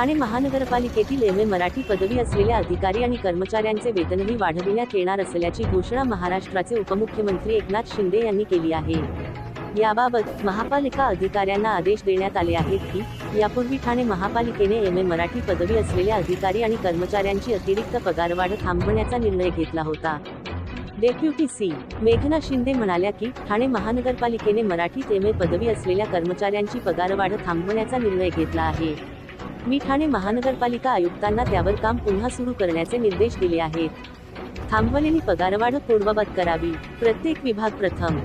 ठाणे महानगरपालिकेतील M A Marathi पदवी असलेल्या अधिकारी आणि कर्मचाऱ्यांचे वेतनही वाढविण्यात येणार असल्याची घोषणा महाराष्ट्राचे उपमुख्यमंत्री एकनाथ शिंदे यांनी केली आहे. याबाबत महापालिका अधिकाऱ्यांना आदेश देण्यात आले आहेत की यापूर्वी ठाणे महापालिकेने एम ए मराठी पदवी असलेल्या अधिकारी आणि कर्मचाऱ्यांची अतिरिक्त पगारवाढ थांबवण्याचा निर्णय घेतला होता. Deputy C. मेघना शिंदे म्हणाल्या की ठाणे महानगरपालिकेने मराठीत एम ए पदवी असलेल्या कर्मचाऱ्यांची पगारवाढ थांबवण्याचा निर्णय घेतला आहे. मी ठाणे महानगरपालिका आयुक्तांना त्यावर काम पुन्हा सुरू करण्याचे निर्देश दिले आहेत. थांबवलेली पगारवाढ पूर्ववत करावी. प्रत्येक विभाग प्रथम.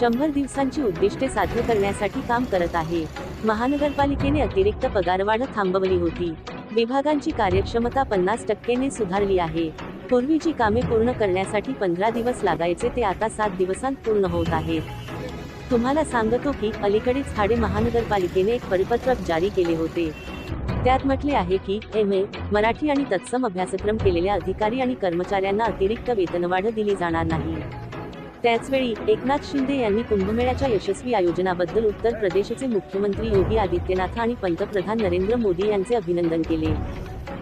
शंभर दिवसांची उद्दिष्टे साध्य करण्यासाठी काम करत आहे. महानगरपालिकेने अतिरिक्त पगारवाढ थांबवली होती. विभागांची कार्यक्षमता पन्नास टक्केने सुधारली आहे. पूर्वीची कामे पूर्ण करण्यासाठी पंधरा दिवस लागायचे ते आता सात दिवसांत पूर्ण होत आहेत. तुम्हाला सांगतो की अलीकडेच ठाणे महानगरपालिकेने एक परिपत्रक जारी केले होते. त्यात म्हटले आहे की एम ए मराठी आणि तत्सम अभ्यासक्रम केलेल्या अधिकारी आणि कर्मचाऱ्यांना अतिरिक्त वेतनवाढ दिली जाणार नाही. त्याचवेळी एकनाथ शिंदे यांनी कुंभमेळ्याच्या यशस्वी आयोजनाबद्दल उत्तर प्रदेशचे मुख्यमंत्री योगी आदित्यनाथ आणि पंतप्रधान नरेंद्र मोदी यांचे अभिनंदन केले.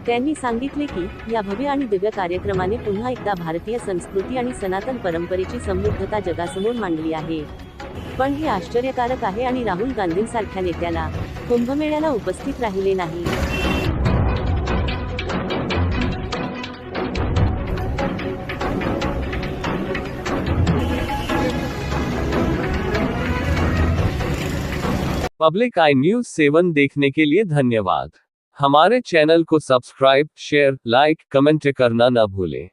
त्यांनी सांगितले की या भव्य आणि दिव्य कार्यक्रमाने पुन्हा एकदा भारतीय संस्कृती आणि सनातन परंपरेची समृद्धता जगासमोर मांडली आहे. पण हे आश्चर्यकारक आहे आणि राहुल गांधींसारख्या नेत्याला कुंभमेळ्याला उपस्थित राहिले नाही. पब्लिक आई न्यूज सेवन देखने के लिए धन्यवाद। हमारे चैनल को सब्सक्राइब शेयर लाइक कमेंट करना न भूलें।